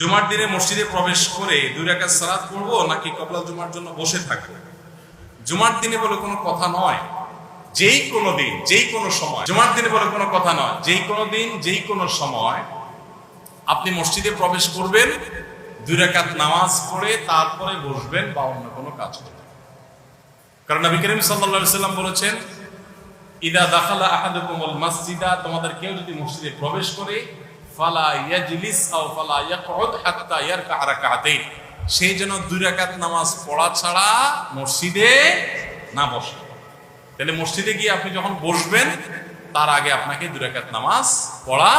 জুমার দিনে মসজিদে প্রবেশ করে দুই রাকাত সালাত পড়ব নাকি কবলা জুমার জন্য বসে থাকব? জুমার দিনে বলে কোনো কথা নয়। যেই কোনো দিন, যেই কোনো সময়। জুমার দিনে বলে কোনো কথা নয়। যেই কোনো দিন, যেই কোনো সময় আপনি মসজিদে প্রবেশ করবেন, দুই রাকাত নামাজ পড়ে তারপরে বসবেন বা অন্য কোনো কাজ করবেন। কারণ নবী করিম সাল্লা সাল্লাম বলেছেন, ইদা দাখালা আহাদুকুমুল মসজিদা, তোমাদের কেউ যদি মসজিদে প্রবেশ করে ফালা ইয়াজলিস আও ফালা ইয়াকউদ হাত্তা ইয়ারকা রাকাতাইন। সে যেন দুই রাকাত নামাজ পড়া ছাড়া মসজিদে না বসে। তাহলে মসজিদে গিয়ে আপনি যখন বসবেন, তার আগে আপনাকে দুই রাকাত নামাজ পড়া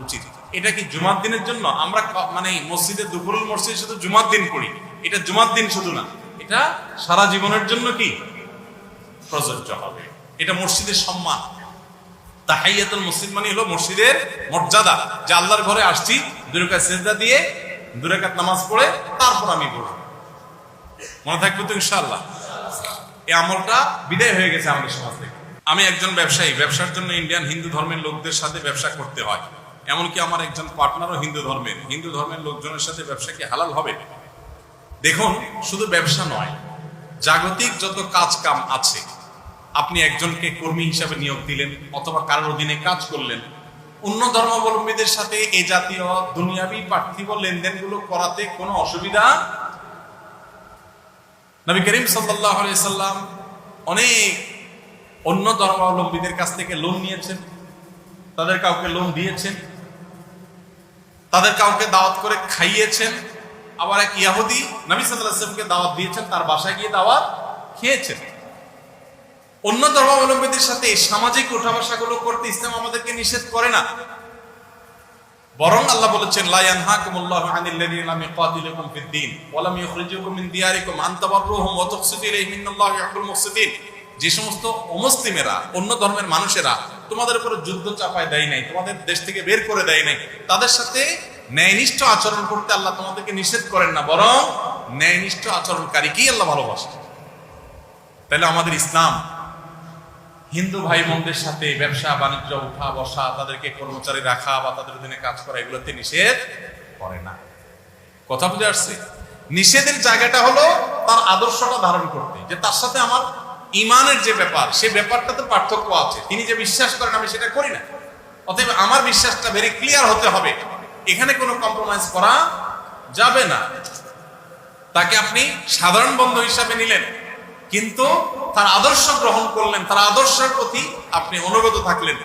উচিত। এটা কি জুমার দিনের জন্য? আমরা মানে মসজিদে দুপুরুল মসজিদ শুধু জুমার দিন পড়ি। এটা জুমার দিন শুধু না। এটা সারা জীবনের জন্য কি? প্রযোজ্য হবে। এটা মসজিদের সম্মান। তাহাইয়াতুল মসজিদ মানে হলো মসজিদের মর্যাদা, যে আল্লাহর ঘরে আসছি দুরাকাত সেজদা দিয়ে দুরাকাত নামাজ পড়ে তারপর আমি পড়ব। মনে থাকবে তো ইনশাআল্লাহ? এই আমলটা বিদায় হয়ে গেছে আমাদের সমাজ থেকে। আমি একজন ব্যবসায়ী, ব্যবসার জন্য ইন্ডিয়ান হিন্দু ধর্মের লোকদের সাথে ব্যবসা করতে হয়। এমনকি আমার একজন পার্টনারও হিন্দু ধর্মের। হিন্দু ধর্মের লোকজনের সাথে ব্যবসা কি হালাল হবে? দেখুন, শুধু ব্যবসা নয়, জাগতিক যত কাজ কাম আছে আপনি একজনকে কর্মী হিসাবে নিয়োগ দিলেন অথবা কারোর অধীনে কাজ করলেন। অন্য ধর্মাবলম্বীদের সাথে এ জাতীয় দুনিয়াবি পার্থিব লেনদেনগুলো করাতে কোনো অসুবিধা? নবী করিম সাল্লাহ সাল্লাম অনেক অন্য ধর্মাবলম্বীদের কাছ থেকে লোন নিয়েছেন। তাদের কাউকে লোন দিয়েছেন। তাদের কাউকে দাওয়াত করে খাইয়েছেন। আবার এক ইয়াহুদি নবী সাল্লাহ দাওয়াত দিয়েছেন, তার বাসায় গিয়ে দাওয়াত খেয়েছেন। অন্য ধর্মাবলম্বীদের সাথে সামাজিক উঠা বসাগুলো করতে ইসলাম আমাদেরকে নিষেধ করে না। বরং আল্লাহ বলেছেন, লা ইয়ানহাকুমুল্লাহু আনিল লাযিনা লাম ইকাতিলুকুম ফিদ ওয়া লাম মিন দিয়ারিকুম ওয়া যে সমস্ত অমুসলিমেরা, অন্য ধর্মের মানুষেরা তোমাদের উপরে যুদ্ধ চাপায় দেয় নাই, তোমাদের দেশ থেকে বের করে দেয় নাই, তাদের সাথে ন্যায়নিষ্ঠ আচরণ করতে আল্লাহ তোমাদেরকে নিষেধ করেন না, বরং ন্যায়নিষ্ঠ আচরণকারীকেই আল্লাহ ভালোবাসে তাহলে আমাদের ইসলাম হিন্দু ভাই বোনদের সাথে ব্যবসা, বাণিজ্য, উঠা, বসা, তাদেরকে কর্মচারী রাখা বা তাদের অধীনে কাজ করা, এগুলোতে নিষেধ করে না। কথা বুঝে আসছে? নিষেধের জায়গাটা হলো তার আদর্শটা ধারণ করতে, যে তার সাথে আমার ইমানের যে ব্যাপার, সে ব্যাপারটাতে পার্থক্য আছে। তিনি যে বিশ্বাস করেন, আমি সেটা করি না। অতএব আমার বিশ্বাসটা ভেরি ক্লিয়ার হতে হবে। এখানে কোনো কম্প্রোমাইজ করা যাবে না। তাকে আপনি সাধারণ বন্ধু হিসাবে নিলেন। কিন্তু তার আদর্শ গ্রহণ করলেন, তার আদর্শের প্রতি আপনি অনুগত থাকলেন।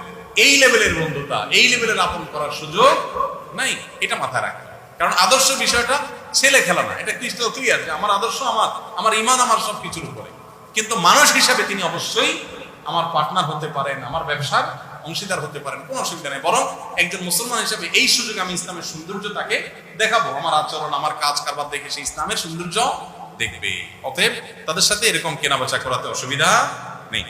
এই লেভেলের বন্ধুতা, এই লেভেলের আপন করার সুযোগ নাই। এটা মাথায় রাখবেন কারণ আদর্শ বিষয়টা ছেলে খেলা না। এটা ক্রিস্টাল ক্লিয়ার যে আমার আদর্শ, আমার আমার ইমান, আমার সব কিছুর উপরে। কিন্তু মানুষ হিসাবে তিনি অবশ্যই আমার পার্টনার হতে পারেন, আমার ব্যবসার অংশীদার হতে পারেন, কোনো অসুবিধা নেই। বরং একজন মুসলমান হিসাবে এই সুযোগে আমি ইসলামের সৌন্দর্য তাকে দেখাবো। আমার আচরণ, আমার কাজ কারবার দেখে সে ইসলামের সৌন্দর্য দেখবে। অতএব তাদের সাথে এরকম কেনা বেচা করাতে অসুবিধা নেই।